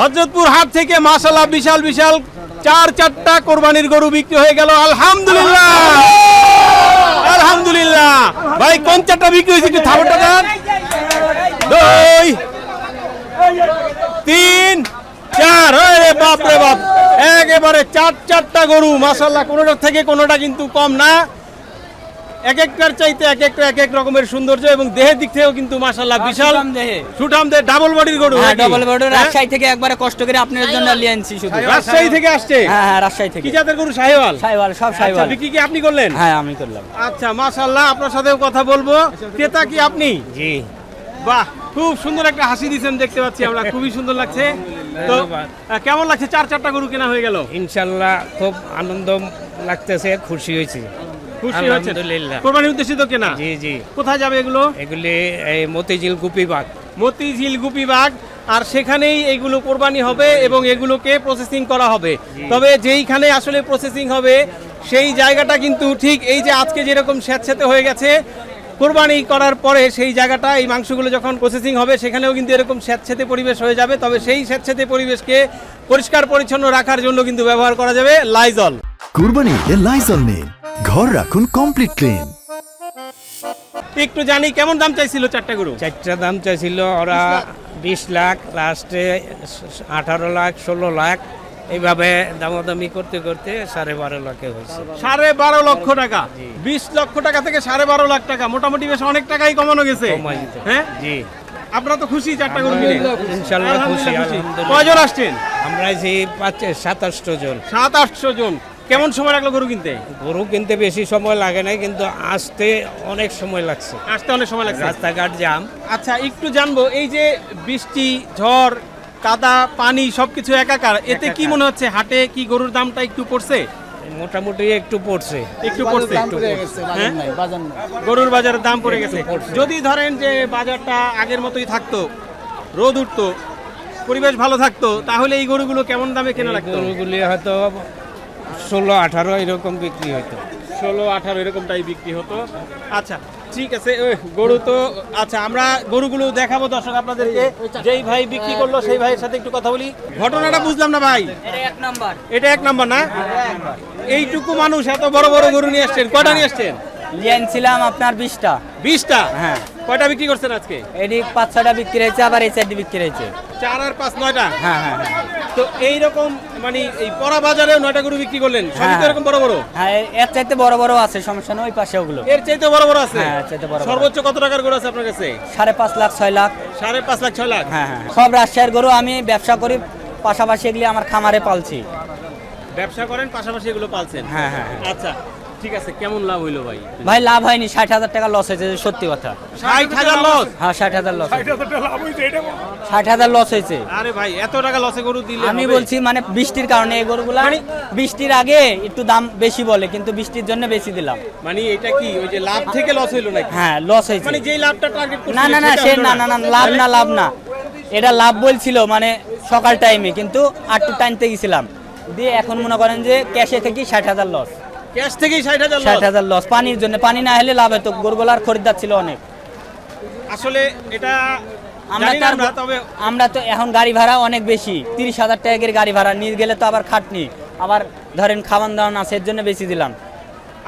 হজরতপুর হাট থেকে মাসাল্লাহ বিশাল বিশাল চার, চারটা কোরবানির গরু বিক্রি হয়ে গেল। আলহামদুলিল্লাহ। আলহামদুলিল্লাহ। ভাই, কোন চারটা বিক্রি হয়েছে একটু থাবরটা দেন। দুই, তিন, চার। রে বাপ রে বাপ। একেবারে চার, চারটা গরু মাসাল্লাহ কোনোটা থেকে কোনোটা কিন্তু কম না। এক একটার চাইতে এক একটা এক এক রকমের সৌন্দর্য এবং দেহের দিক থেকেও কিন্তু মাসাল্লাহ বিশাল সুঠাম দেহে। ডাবল বডির গরু হ্যাঁ? ডবল বড় হ্যাঁ? রাজশাহী থেকে একবারে কষ্ট করে আপনার জন্য নিয়ে আনছি শুধু। রাজশাহী থেকে আসছে? হ্যাঁ হ্যাঁ রাজশাহী থেকে। কি জাতের গরু? সাহেওয়াল? সাইওয়াল সব আচ্ছা, সাইওয়াল বিক্রি কি আপনি করলেন? হ্যাঁ আমি করলাম। আচ্ছা মাশাআল্লাহ আপনার সাথেও কথা বলব। ক্রেতা কি আপনি? জি। বাহ খুব সুন্দর একটা হাসি দিচ্ছেন দেখতে পাচ্ছি আমরা খুবই সুন্দর লাগছে। তো কেমন লাগছে? চার চারটা গরু কেনা হয়ে গেল। ইনশাল্লাহ খুব আনন্দ লাগতেছে খুশি হয়েছি। খুশি হয়েছে আলহামদুলিল্লাহ। কোরবানির উদ্দেশ্যে তো কেনা? জি জি। কোথায় যাবে এগুলো? এগুলি এই মতিঝিল গুপিবাগ মতিঝিল গুপিবাগ আর সেখানেই এগুলো কোরবানি হবে এবং এগুলোকে প্রসেসিং করা হবে। তবে যেইখানে আসলে প্রসেসিং হবে সেই জায়গাটা কিন্তু ঠিক এই যে আজকে যেরকম স্যাঁতস্যাঁতে হয়ে গেছে কোরবানি করার পরে সেই জায়গাটা এই মাংসগুলো যখন প্রসেসিং হবে সেখানেও কিন্তু এরকম স্যাঁতস্যাঁতে পরিবেশ হয়ে যাবে। তবে সেই স্যাঁতস্যাঁতে পরিবেশকে পরিষ্কার পরিচ্ছন্ন রাখার জন্য কিন্তু ব্যবহার করা যাবে লাইজল কুরবানি লাইজল নিন ঘর রাখুন কমপ্লিট ক্লিন একটু জানি কেমন দাম চাইছিল চারটা গরু? চারটা দাম চাইছিল ওরা বিশ লাখ। লাস্টে আঠারো লাখ ষোলো লাখ। এইভাবে দামাদামি করতে করতে সাড়ে বারো লাখে হয়েছে। সাড়ে বারো লক্ষ টাকা। বিশ লক্ষ টাকা থেকে সাড়ে বারো লাখ টাকা। মোটামুটি বেশ অনেক টাকাই কমানো গেছে। হ্যাঁ? জি। আপনারা তো খুশি চারটা গরু কিনে ইনশাল্লাহ খুশি। আলহামদুলিল্লাহ কয়জন আসছেন? আমরা যে পাঁচ সাতাশটো জন। সাত আটশো জন। কেমন সময় লাগল গরু কিনতে? গরু কিনতে বেশি সময় লাগে না কিন্তু আসতে অনেক সময় লাগছে। আসতে অনেক সময় লাগছে। রাস্তাঘাট জাম আচ্ছা একটু জানব এই যে বৃষ্টি ঝড় কাদা পানি সবকিছু একাকার এতে কি মনে হচ্ছে হাটে কি গরুর দামটা একটু পড়ছে? মোটামুটি একটু পড়ছে। একটু পড়ছে। একটু হ্যাঁ? গরুর বাজারের দাম পড়ে গেছে। যদি ধরেন যে বাজারটা আগের মতোই থাকতো রোদ উঠতো পরিবেশ ভালো থাকতো তাহলে এই গরুগুলো কেমন দামে কেনা লাগতো? গরুগুলি হয়তো ষোলো আঠারো এরকম বিক্রি হতো ষোলো আঠারো এরকমটাই বিক্রি হতো। আচ্ছা ঠিক আছে ওই, গরু তো আচ্ছা আমরা গরুগুলো দেখাবো দর্শক আপনাদেরকে। যেই ভাই বিক্রি করল সেই ভাইয়ের সাথে একটু কথা বলি। ঘটনাটা বুঝলাম না ভাই। এটা এক নাম্বার। এটা এক নাম্বার না? এইটুকু মানুষ এত বড় বড় গরু নিয়ে আসছেন। কটা নিয়ে আসছেন? নিয়ে আনছিলাম আপনার বিশটা। বিশটা? হ্যাঁ। কয়টা বিক্রি করছেন আজকে? এদিক পাঁচ ছটা বিক্রি হয়েছে আবার এই সাইডে বিক্রি হয়েছে। চার আর পাঁচ নয়টা? হ্যাঁ হ্যাঁ হ্যাঁ। তো এইরকম মানে এই পরা বাজারেও নয়টা গরু বিক্রি করলেন? সবই তো হ্যাঁ। এরকম বড় বড়? হ্যাঁ এর চাইতে বড় বড় আছে সমস্যা নেই ওই পাশে ওগুলো। এর চাইতে বড় বড় আছে? হ্যাঁ, চাইতে বড়। সর্বোচ্চ কত টাকার গরু আছে আপনার কাছে? সাড়ে পাঁচ লাখ ছয় লাখ। সাড়ে পাঁচ লাখ ছয় লাখ? হ্যাঁ হ্যাঁ। সব রাজশাহীর গরু আমি ব্যবসা করি পাশাপাশি এগুলি আমার খামারে পালছি। ব্যবসা করেন পাশাপাশি এগুলো পালছেন? হ্যাঁ হ্যাঁ হ্যাঁ। আচ্ছা। ঠিক আছে কেমন লাভ হইল ভাই? ভাই লাভ হয়নি ষাট হাজার টাকা লস হয়েছে সত্যি কথা। ষাট হাজার লস হ্যাঁ ষাট হাজার লস ষাট হাজার লস হয়েছে আরে ভাই এত টাকা লসে গরু দিলে আমি বলছি মানে বৃষ্টির কারণে এই গরুগুলা মানে- বৃষ্টির আগে একটু দাম বেশি বলে কিন্তু বৃষ্টির জন্য বেশি দিলাম। মানে এটা কি ওই যে লাভ থেকে লস হইল নাকি? হ্যাঁ লস হয়েছে। মানে যেই লাভটা টার্গেট না না না সে না না। না লাভ না লাভ না। এটা লাভ বলছিল মানে সকাল টাইমে কিন্তু আটটু টাইমতে গেছিলাম। দিয়ে এখন মনে করেন যে ক্যাশে থেকে ষাট হাজার লস ক্যাশ থেকেই ষাট হাজার ষাট লস হাজার লস পানির জন্য। পানি না হলে লাভ হতো। গরুগুলার খরিদ্দার ছিল অনেক। আসলে এটা আমরা তার তবে আমরা তো এখন গাড়ি ভাড়া অনেক বেশি। তিরিশ হাজার টাকার গাড়ি ভাড়া। নিয়ে গেলে তো আবার খাটনি। আবার ধরেন খাওয়ান দাওয়ান আছে এর জন্য বেশি দিলাম।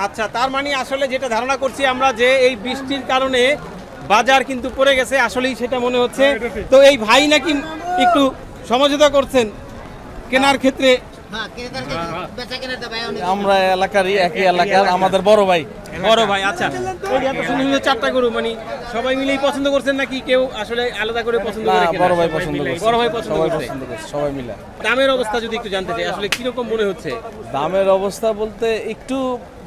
আচ্ছা তার মানে আসলে যেটা ধারণা করছি আমরা যে এই বৃষ্টির কারণে বাজার কিন্তু পড়ে গেছে। আসলেই সেটা মনে হচ্ছে। তো এই ভাই নাকি একটু সমঝোতা করছেন কেনার ক্ষেত্রে। আমরা এলাকারই একই এলাকার আমাদের বড় ভাই। বড় ভাই আচ্ছা। সুন্দর সুন্দর চারটা গরু মানে সবাই মিলেই পছন্দ করছেন নাকি কেউ আসলে আলাদা করে পছন্দ না করে? বড় ভাই পছন্দ করে বড় ভাই পছন্দ সবাই পছন্দ করছে সবাই মিলে। দামের অবস্থা যদি একটু জানতে চাই আসলে কীরকম মনে হচ্ছে? দামের অবস্থা বলতে একটু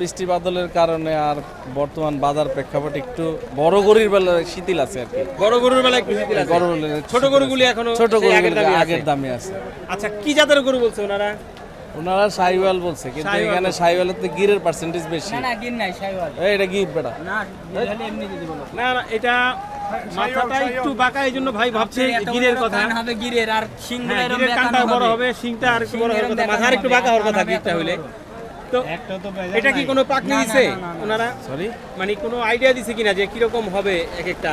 বৃষ্টি বাদলের কারণে আর বর্তমান বাজার প্রেক্ষাপট একটু বড় গরুর বেলা শিথিল আছে আর কি। বড় গরুর বেলায় একটু শিথিল আছে। বড় গরুর- ছোট গরুগুলি এখনও ছোট গরু আগের দামে আছে। আচ্ছা কি জাতের গরু বলছে ওনারা? ওনারা সাইওয়াল বলছে কিন্তু এখানে সাইওয়ালের তো গিরের পার্সেন্টেজ বেশি। না গির নাই সাইওয়াল। এই, এটা গির বেটা। না এমনি দিদি বলো না। না এটা মাথাটা একটু বাঁকা এই জন্য ভাই ভাবছে গিরের কথা। হবে গিরের আর সিং হ্যাঁ বড় হবে। শিংটা আর বড় কথা। মাথা আর একটু বাঁকা হওয়ার কথা গিরটা হইলে। তো এটা কি কোনো পাকনি দিছে? ওনারা সরি মানে কোনো আইডিয়া দিছে কিনা যে কীরকম হবে এক একটা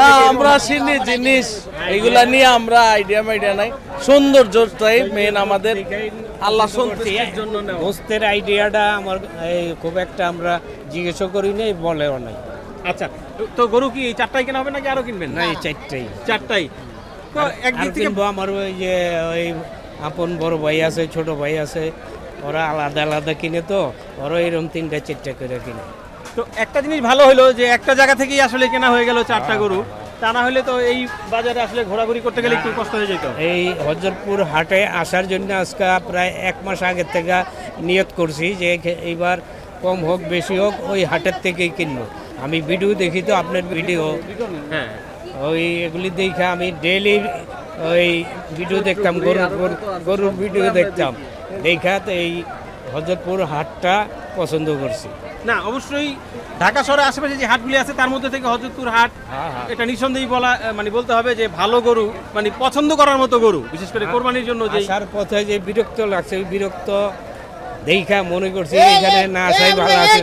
না আমরা চিনি জিনিস। এগুলা নিয়ে আমরা আইডিয়া মাইডিয়া নাই। সৌন্দর্যটাই মেন আমাদের। আল্লাহ সন্তুষ্টির জন্য আইডিয়াটা আমার এই খুব একটা আমরা জিজ্ঞেস করি নাই বলেও নাই। আচ্ছা তো গরু কি চারটাই কেনা হবে নাকি আরও কিনবেন? না এই চারটেই। চারটাই। তো আর একদিক থেকে কিনবো আমার ওই যে ওই আপন বড় ভাই আছে ছোট ভাই আছে। ওরা আলাদা আলাদা কিনে তো ওরা এরকম তিনটা চারটা করে কিনে। তো একটা জিনিস ভালো হলো যে একটা জায়গা থেকেই আসলে কেনা হয়ে গেল চারটা গরু। তা না হলে তো এই বাজারে আসলে ঘোরাঘুরি করতে গেলে একটু কষ্ট হয়ে যেত। এই হজরতপুর হাটে আসার জন্য আজকে প্রায় এক মাস আগের থেকে নিয়ত করছি যে এইবার কম হোক বেশি হোক ওই হাটের থেকেই কিনবো। আমি ভিডিও দেখি তো আপনার ভিডিও। হ্যাঁ। ওই এগুলি দেখে আমি ডেইলি ওই ভিডিও দেখতাম গরুর- গরুর ভিডিও দেখতাম। দেখা তো এই হজরতপুর হাটটা পছন্দ করছি। না অবশ্যই ঢাকা শহরের আশেপাশে যে হাটগুলি আছে তার মধ্যে থেকে হজরতপুর হাট হ্যাঁ, হ্যাঁ। এটা নিঃসন্দেহে বলা মানে বলতে হবে যে ভালো গরু মানে পছন্দ করার মতো গরু বিশেষ করে কোরবানির জন্য যে আসার পথে যে বিরক্ত লাগছে ওই বিরক্ত দেখা মনে করছি এখানে না আসাই ভালো আছে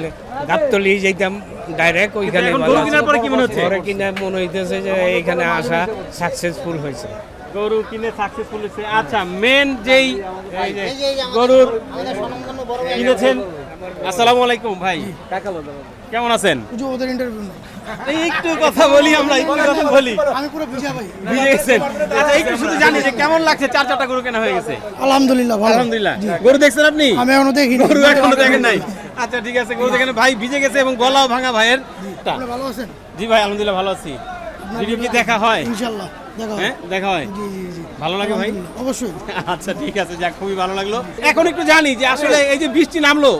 গাবতলি যেতাম ডাইরেক্ট ওইখানে গরু কেনার পরে কি মনে হচ্ছে? পরে কিনা মনে হইতেছে যে এখানে আসা সাকসেসফুল হয়েছে। গরু কিনে সাকসেসফুল হয়েছে। আচ্ছা মেন যেই গরুর কিনেছেন আসসালামু আলাইকুম ভাই। কেমন আছেন? একটু কথা বলি আমরা একটু কথা বলি। আমি পুরো বুঝা ভাই ভিজে গেছেন। আচ্ছা একটু শুধু জানি যে কেমন লাগছে চার চারটা গরু কেনা হয়ে গেছে? আলহামদুলিল্লাহ ভালো। আলহামদুলিল্লাহ। গরু দেখছেন আপনি? আমি এখনও দেখিনি। গরু এখনও দেখেন নাই। আচ্ছা ঠিক আছে গরু দেখেন। ভাই ভিজে গেছে এবং গলাও ভাঙা ভাইয়ের ভালো আছেন? জি ভাই আলহামদুলিল্লাহ ভালো আছি। ভিডিও কি দেখা হয়? ইনশাল্লাহ দেখা হবে। হ্যাঁ। দেখা হয়? জি জি জি। ভালো লাগে ভাই? অবশ্যই। আচ্ছা ঠিক আছে যাক খুবই ভালো লাগল। এখন একটু জানি যে আসলে এই যে বৃষ্টি নামলো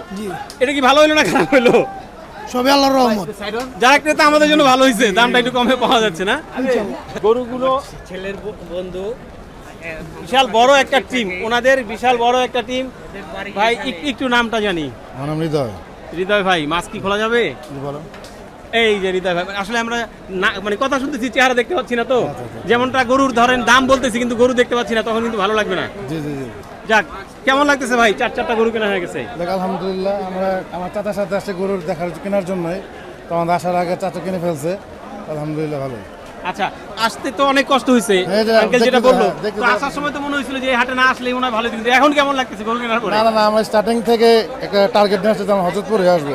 এটা কি ভালো হলো না খারাপ হলো সবে আল্লাহর রহমত। যারা ক্রেতা আমাদের জন্য ভালো হয়েছে দামটা একটু কমে পাওয়া যাচ্ছে না? গরুগুলো ছেলের বন্ধু বিশাল বড় একটা টিম ওনাদের বিশাল বড় একটা টিম ভাই একটু নামটা জানি। আমার নাম হৃদয়। হৃদয় ভাই মাছ কি খোলা যাবে? বলো? এই যে হৃদয় ভাই আসলে আমরা না মানে কথা শুনতেছি চেহারা দেখতে পাচ্ছি না তো। যেমনটা গরুর ধরেন দাম বলতেছি কিন্তু গরু দেখতে পাচ্ছি না তখন কিন্তু ভালো লাগবে না। জি জি জি। যাক কেমন লাগতেছে ভাই? চার চারটা গরু কেনা হয়ে গেছে। দেখ আলহামদুলিল্লাহ আমরা আমার চাচার সাথে আসছে গরুর দেখার কেনার জন্যই। তো আমাদের আসার আগে চাচা কিনে ফেলছে। আলহামদুলিল্লাহ ভালো আচ্ছা আসতে তো অনেক কষ্ট হয়েছে। আঙ্কেল যেটা বলল তো আসার সময় তো মনে হয়েছিল যে হাটে না আসলে মনে হয় ভালো কিন্তু এখন কেমন লাগতেছে গরু কেনার পরে? না না না আমরা স্টার্টিং থেকে একটা টার্গেট নিয়ে আসছি যে আমরা হজরতপুরে আসব।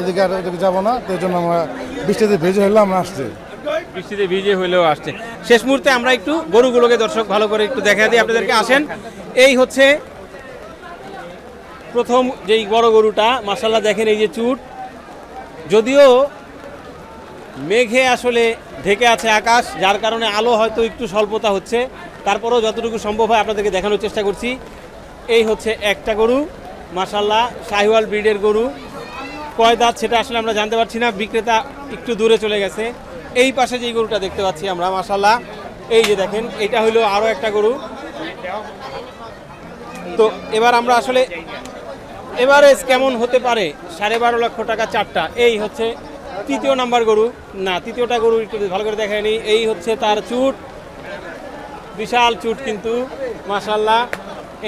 এদিকে আর এদিকে যাব না, তো জন্য আমরা বৃষ্টিতে ভেজে হইলে, আমরা আসছি। বৃষ্টিতে ভিজে হইলেও আসছে। শেষ মুহূর্তে আমরা একটু গরুগুলোকে দর্শক ভালো করে একটু দেখা দিই, আপনাদেরকে আসেন। এই হচ্ছে প্রথম যেই বড় গরুটা মাসাল্লাহ দেখেন এই যে চুট। যদিও মেঘে আসলে ঢেকে আছে আকাশ, যার কারণে আলো হয়তো একটু স্বল্পতা হচ্ছে। তারপরেও যতটুকু সম্ভব হয় আপনাদেরকে দেখানোর চেষ্টা করছি। এই হচ্ছে একটা গরু মাসাল্লাহ শাহিওয়াল ব্রিডের গরু। কয় দাঁত সেটা আসলে আমরা জানতে পারছি না। বিক্রেতা একটু দূরে চলে গেছে। এই পাশে যেই গরুটা দেখতে পাচ্ছি আমরা মাসাল্লাহ এই যে দেখেন, এটা হলো আরও একটা গরু। তো এবার আমরা আসলে এভারেজ কেমন হতে পারে? সাড়ে বারো লক্ষ টাকা চারটা। এই হচ্ছে তৃতীয় নাম্বার গরু। না, তৃতীয়টা গরু একটু ভালো করে দেখায়নি এই হচ্ছে তার চুট। বিশাল চুট কিন্তু মাসাল্লাহ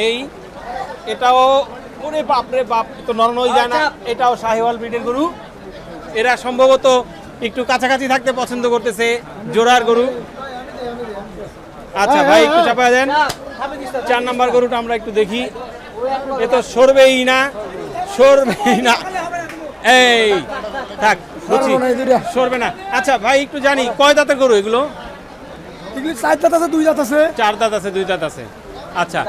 এই, এটাও ওরে বাপরে বাপ তো নরনই যায় না। এটাও শাহিওয়াল ব্রিডের গরু। এরা সম্ভবত একটু কাছাকাছি থাকতে পছন্দ করতেছে জোড়ার গরু। আচ্ছা ভাই একটু চাপা দেন। চার নাম্বার গরুটা আমরা একটু দেখি। এ তো সরবেই না সরবেই না। এই থাক বুঝছি। সরবে না। আচ্ছা ভাই একটু জানি কয় দাঁতের গরু এগুলো? এগুলি চার দাঁত আছে দুই দাঁত আছে। চার দাঁত আছে দুই দাঁত আছে। আচ্ছা